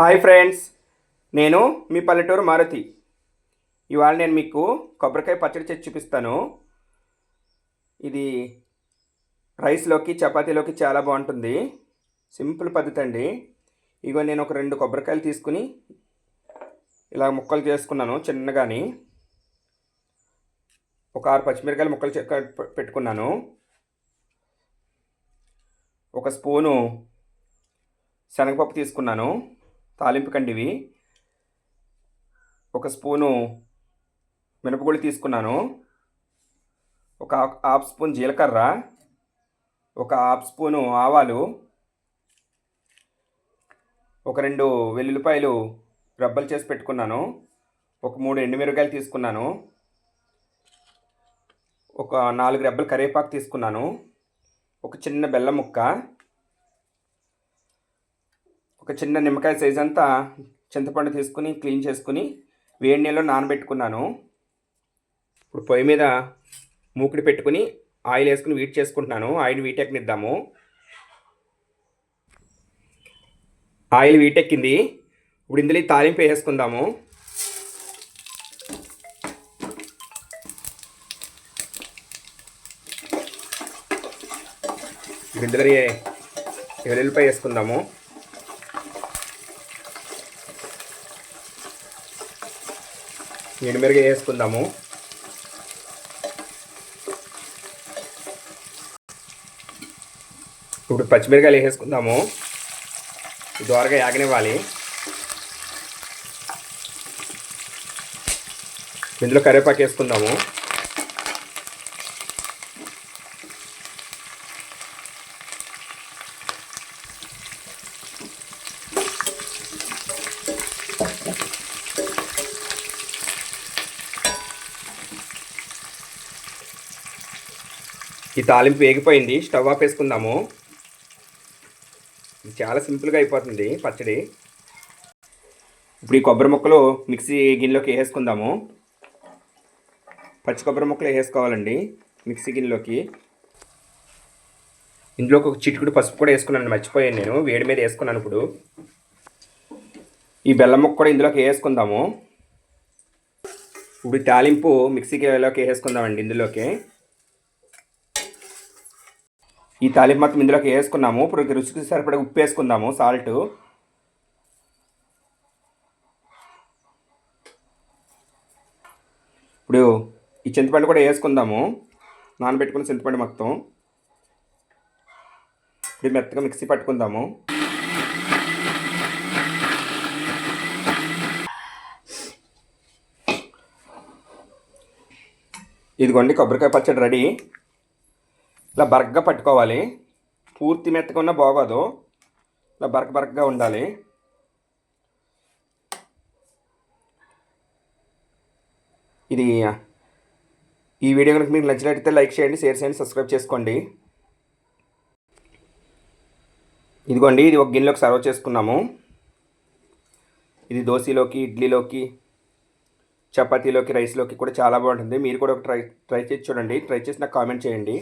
Hi friends నేను మీ పల్లెటూరు మారుతి. ఇవాళ నేను మీకు కొబ్బరికాయ పచ్చడి చేసి చూపిస్తాను. ఇది రైస్లోకి చపాతీలోకి చాలా బాగుంటుంది. సింపుల్ పద్ధతి అండి. ఇగో నేను ఒక రెండు కొబ్బరికాయలు తీసుకుని ఇలా ముక్కలు చేసుకున్నాను చిన్నగాని. ఒక ఆరు పచ్చిమిరకాయలు ముక్కలు పెట్టుకున్నాను. ఒక స్పూను శనగపప్పు తీసుకున్నాను. తాలింపు కండివి ఒక స్పూను మినపగుళ్ళు తీసుకున్నాను. ఒక హాఫ్- స్పూన్ జీలకర్ర. ఒక హాఫ్ స్పూను ఆవాలు. ఒక రెండు వెల్లుల్లిపాయలు రబ్బలు చేసి పెట్టుకున్నాను. ఒక మూడు ఎండుమిరకాయలు తీసుకున్నాను. ఒక నాలుగు రెబ్బలు కరివేపాకు తీసుకున్నాను. ఒక చిన్న బెల్లం ముక్క. ఒక చిన్న నిమ్మకాయ సైజ్ అంతా చింతపండు తీసుకుని క్లీన్ చేసుకుని వేడి నీళ్ళలో నానబెట్టుకున్నాను. ఇప్పుడు పొయ్యి మీద మూకుడి పెట్టుకుని ఆయిల్ వేసుకుని వీట్ చేసుకుంటున్నాను. ఆయిల్ వీటెక్కనిద్దాము ఆయిల్ వీటెక్కింది ఇప్పుడు ఇందులో తాలింపు వేసుకుందాము. ఇందులో వెల్లుల్లిపాయ వేసుకుందాము. ఎండుమిరగా వేసుకుందాము. ఇప్పుడు పచ్చిమిరకాయలు వేసేసుకుందాము. దోరగా యాగనివ్వాలి. ఇందులో కరివేపాకు వేసుకుందాము. ఈ తాలింపు వేగిపోయింది. స్టవ్ ఆఫ్ వేసుకుందాము ఇది చాలా సింపుల్గా అయిపోతుంది పచ్చడి. ఇప్పుడు ఈ కొబ్బరి ముక్కలు మిక్సీ గిన్నెలోకి వేసుకుందాము పచ్చి కొబ్బరి ముక్కలు వేసుకోవాలండి మిక్సీ గిన్నెలోకి. ఇందులో ఒక చిటికుడు పసుపు కూడా వేసుకున్నాను మర్చిపోయాను నేను. వేడి మీద వేసుకున్నాను ఇప్పుడు. ఈ బెల్లం ముక్క కూడా ఇందులోకి వేసుకుందాము. ఇప్పుడు ఈ తాలింపు మిక్సీలోకి వేసుకుందామండి ఇందులోకి. ఈ తాలింపు మొత్తం ఇందులోకి వేసుకున్నాము. ఇప్పుడు రుచికి సరిపడే ఉప్పు వేసుకుందాము. సాల్ట్. ఇప్పుడు ఈ చింతపండు కూడా వేసుకుందాము. నానబెట్టుకున్న చింతపండు మొత్తం. ఇప్పుడు మెత్తగా మిక్సీ పట్టుకుందాము. ఇదిగోండి కొబ్బరికాయ పచ్చడి రెడీ. ఇలా బరగ్గా పట్టుకోవాలి. పూర్తి మెత్తగా ఉన్న బాగోదు. ఇలా బరక బరకగా ఉండాలి. ఇది ఈ వీడియో కనుక మీకు నచ్చినట్టయితే లైక్ చేయండి షేర్ చేయండి సబ్స్క్రైబ్ చేసుకోండి. ఇదిగోండి ఇది ఒక గిన్నెలోకి సర్వ్ చేసుకున్నాము. ఇది దోశలోకి ఇడ్లీలోకి చపాతీలోకి రైస్లోకి కూడా చాలా బాగుంటుంది. మీరు కూడా ఒక ట్రై ట్రై చేసి చూడండి. ట్రై చేసి నాకు కామెంట్ చేయండి.